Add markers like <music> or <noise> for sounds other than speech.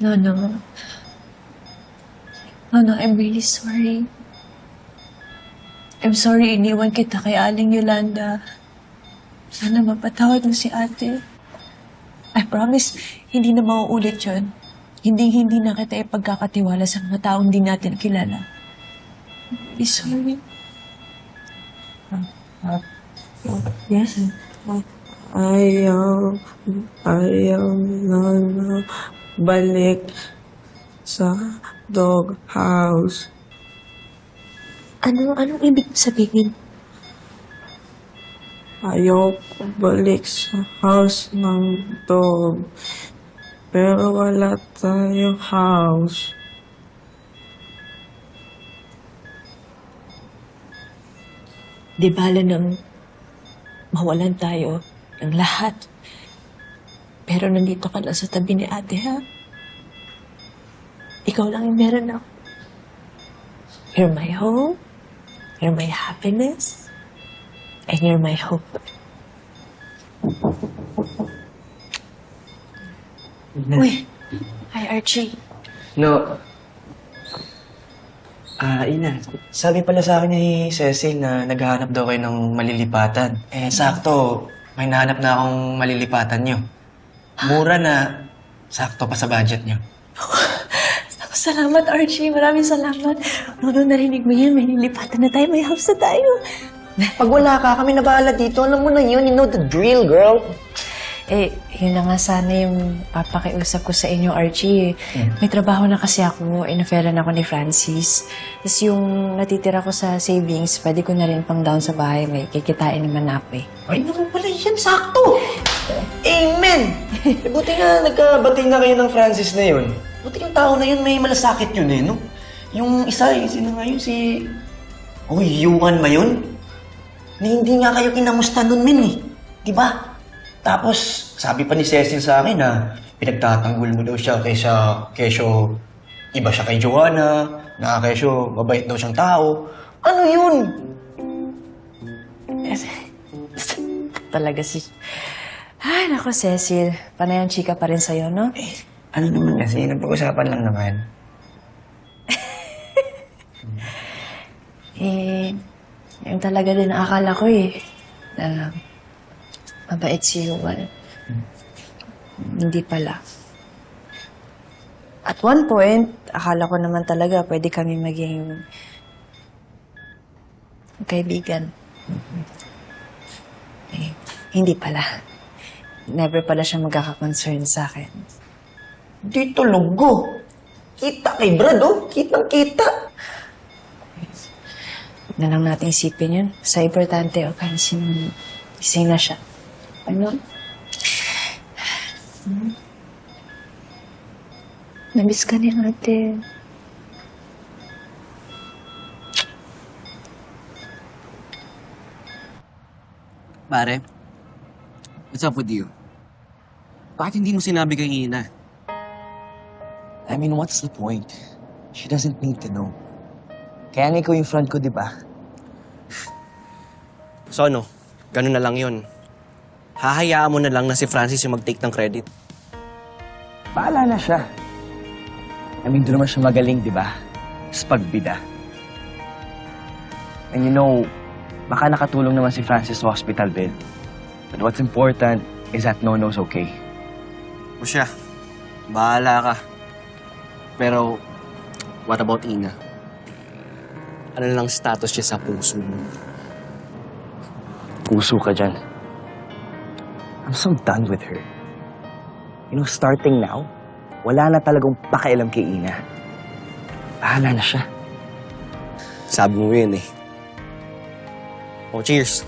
No, no. No, no, I'm really sorry. I'm sorry iniwan kita kay Aling Yolanda. Sana mapatawad mo si ate. I promise, hindi na mauulit yun. Hindi, hindi na kita ipagkakatiwala sa mga taong di natin kilala. I'm sorry. Yes. Ayaw, ayaw na na balik sa dog house. Ano, anong ibig sabihin? Ayaw ko balik sa house ng dog. Pero wala tayong house. Di bala nang mawalan tayo ng lahat. Pero nandito ka lang sa tabi ni ate, ha? Ikaw lang yung meron ako. You're my home. You're my happiness. And you're my hope. Uy! Hi, Archie. No. Ah, Ina. Sabi pala sa akin ni Cecil na naghahanap daw kayo ng malilipatan. Eh, sakto. May nahanap na akong malilipatan nyo. Mura na. Sakto pa sa budget nyo. Naku, salamat, Archie. Maraming salamat. No, no, narinig mo yan. May nilipatan na tayo. May house na tayo. Pag wala ka, kami na bahala dito. Alam mo na yun. You know the drill, girl. Eh, yun na nga sana yung papakiusap ko sa inyo, Archie. May trabaho na kasi ako, inaferan ako ni Francis. Tapos yung natitira ko sa savings, pwede ko na rin pang down sa bahay. May kikitain naman ako eh. Ay, naku pala yan. Sakto. Amen. <laughs> Eh, buti nga nagkabati na kayo ng Francis na yun. Buti yung tao na yun may malasakit yun eh, no? Yung isa eh, sino nga yun? Si... Uy, Yuan ba yun? Na hindi nga kayo kinamusta nun, min eh. Di ba? Tapos, sabi pa ni Cecil sa akin na pinagtatanggol mo daw siya kaysa kesyo iba siya kay Joanna, na kesyo mabait daw siyang tao. Ano yun? Talaga si... Ay, nako, Cecil. Panay ang chika pa rin sa'yo, no? Eh, ano naman kasi, napag-usapan lang naman. <laughs> Eh, yung talaga din akala ko eh. Na mabait si Yuval. Hindi pala. At one point, akala ko naman talaga pwede kami maging kaibigan. Eh, hindi pala. Never pala siya magkaka-concern sa akin. Dito lugo. Kita kay Brad, oh. Kitang kita. Huwag na lang natin isipin yun. Sa importante, o kaya sin gising na siya. Ano? Hmm? Namiss ka ni ate. Pare, what's up with you? Bakit hindi mo sinabi kay Ina? I mean, what's the point? She doesn't need to know. Kaya nga ikaw yung front ko, di ba? So ano, ganun na lang yun. Hahayaan mo na lang na si Francis yung mag-take ng credit. Bahala na siya. I mean, doon naman siya magaling, di ba? Sa pagbida. And you know, baka nakatulong naman si Francis sa hospital bill. But what's important is that Nono's okay. O siya, bahala ka. Pero, what about Ina? Ano lang status niya sa puso mo? Puso ka dyan. I'm so done with her. You know, starting now, wala na talagang pakialam kay Ina. Bahala na siya. Sabi mo yun eh. Oh, cheers.